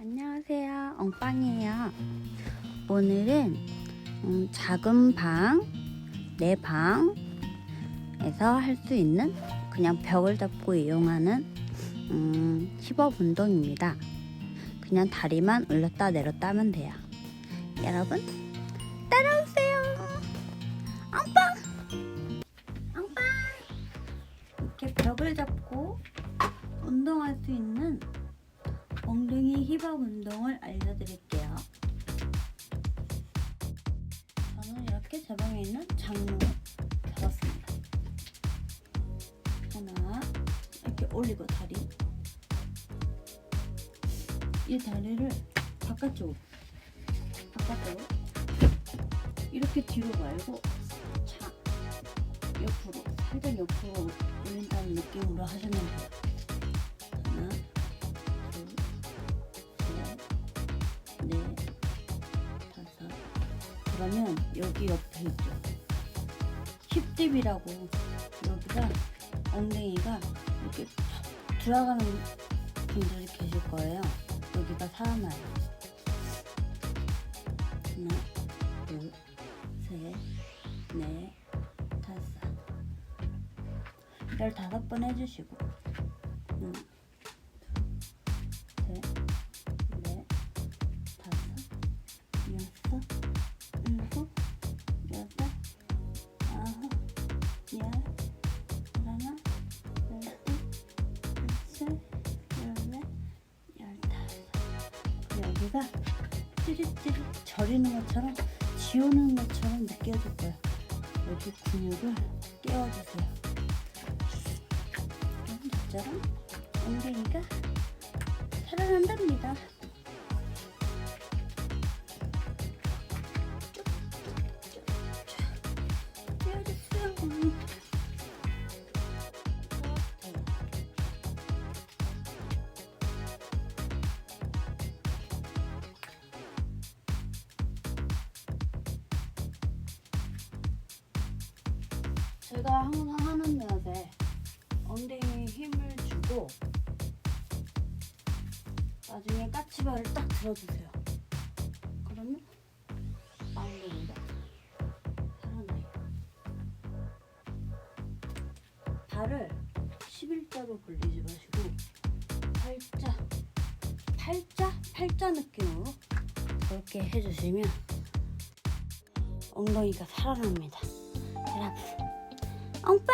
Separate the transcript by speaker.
Speaker 1: 안녕하세요. 엉빵이에요. 오늘은 음, 작은 방, 내 방에서 할 수 있는 그냥 벽을 잡고 이용하는 음, 힙업 운동입니다. 그냥 다리만 올렸다 내렸다 하면 돼요. 여러분, 따라오세요. 엉빵! 엉빵! 이렇게 벽을 잡고 운동할 수 있는 엉덩이 힙업 운동을 알려드릴게요. 저는 이렇게 제 방에 있는 장롱을 잡았습니다. 하나, 이렇게 올리고 다리. 이 다리를 바깥쪽으로, 바깥쪽으로, 이렇게 뒤로 말고, 자, 옆으로, 살짝 옆으로 올린다는 느낌으로 하시면 돼요. 그러면 여기 옆에 있죠. 힙딥이라고 여기가 엉덩이가 이렇게 들어가는 분들이 계실 거예요. 여기가 살아나요. 하나, 둘, 셋, 넷, 다섯. 열다섯 번 해주시고. 여기가 찌릿찌릿 저리는 것처럼 지우는 것처럼 느껴질 거예요. 여기 근육을 깨워주세요. 그럼 저처럼 엉덩이가 살아난답니다. 제가 항상 하는 자세 엉덩이에 힘을 주고 나중에 까치발을 딱 들어주세요. 그러면 엉덩이가 살아나요. 발을 11자로 벌리지 마시고 팔자, 팔자, 팔자 느낌으로 그렇게 해주시면 엉덩이가 살아납니다. 여러분, 엉빠!